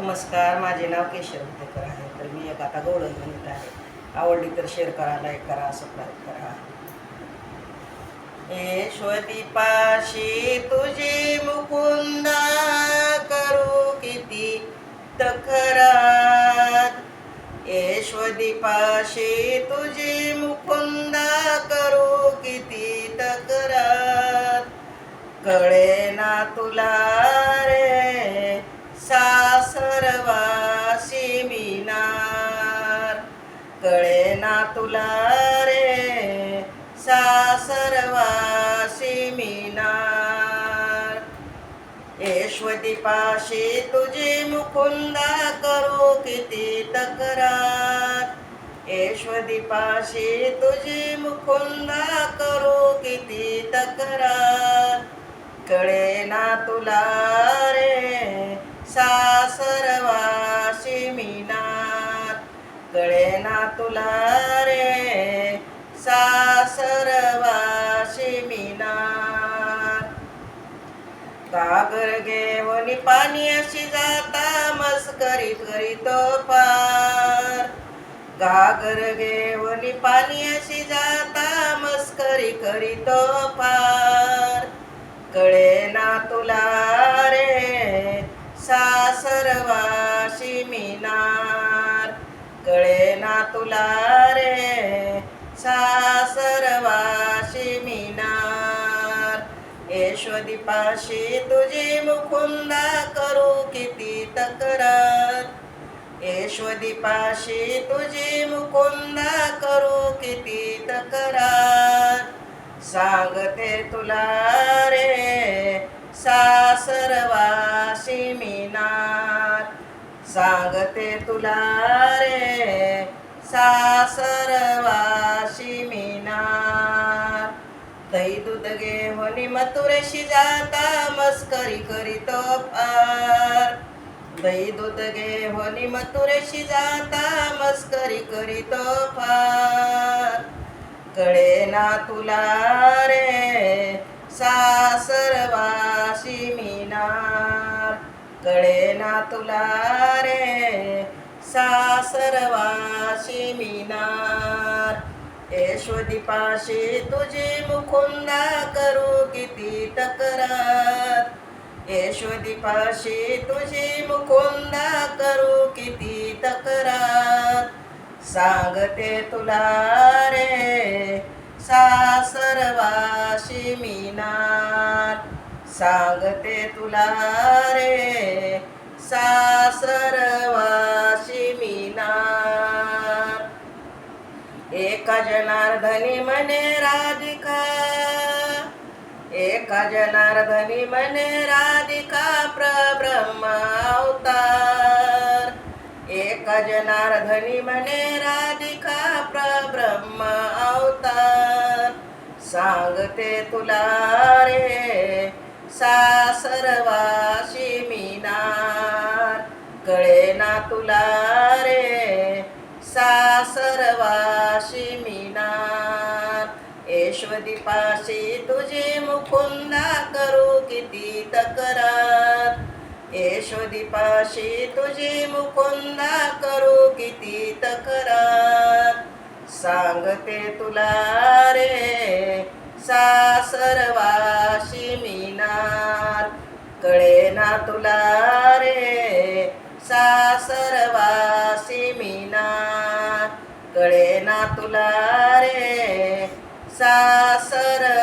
नमस्कार माझे नाव केशव उदेकर आहे. तर मी एक आता गवळण म्हणत आहे. आवडली तर शेअर करा लाईक करा सबस्क्राईब करा. यशोदीपाशी तुझी मुकुंदा करू किती तक्रार? यशोदीपाशी तुझी मुकुंदा करू किती तक्रार? कळे ना तुला रे सा सासरवासी मिनार. कळे ना तुला रे सा सासरवासी मिनार. यशवदीपाशी तुझी मुकुंदा करू किती तक्रार. यशवदीपाशी तुझी मुकुंदा करू किती तक्रार. कळे ना तुला सर्वाशी मिनार गळे ना तुला रे सासरवाशी मीनात. कागर घेऊन पाणी अशी जाता मस्करी करीतो पार. घागर घेऊन पाणी अशी जाता मस्करी करीतो पार. कळे ना तुला सासरवाशी मिनार कळे ना तुला रे सासरवाशी मिनार. यशोदीपाशी तुझी मुकुंदा करू किती तक्रार. यशोदीपाशी तुझी मुकुंदा करू किती तक्रार. सांगते तुला रे सासरवाशी मिनार. सांगते तुला रे सासरवाशी मिनार. दही दूध घेऊन मथुरेशी जाता मस्करी करीतो पार. दही दूध घेऊन मथुरेशी जाता मस्करी करीतो फार कळे ना तुला रे सासरवाशी मिनार. कळे ना तुला रे सासरवाशी मिनार. यशोदीपाशी तुझी मुकुंदा करू किती तक्रार यशोदीपाशी तुझी मुकुंदा करू किती तक्रार सांगते तुला रे सासरवाशी मिनार. सांगते तुला रे सासरवाशी मीना एका जनार्दनी मने राधिका. एका जनार्दनी मने राधिका प्रब्रह्म अवतार. एका जनार्दनी मने राधिका प्रब्रह्म अवतार. सांगते तुला रे सासरवाशी ना रे सासरवाशी मिनार. ऐश्वदीपाशी तुझी मुकुंदा करू किती तक्रार. ऐश्वदीपाशी तुझी मुकुंदा करू किती तक्रार. सांगते तुला रे सासरवाशी मिनार. कळे ना तुला सासरवाशी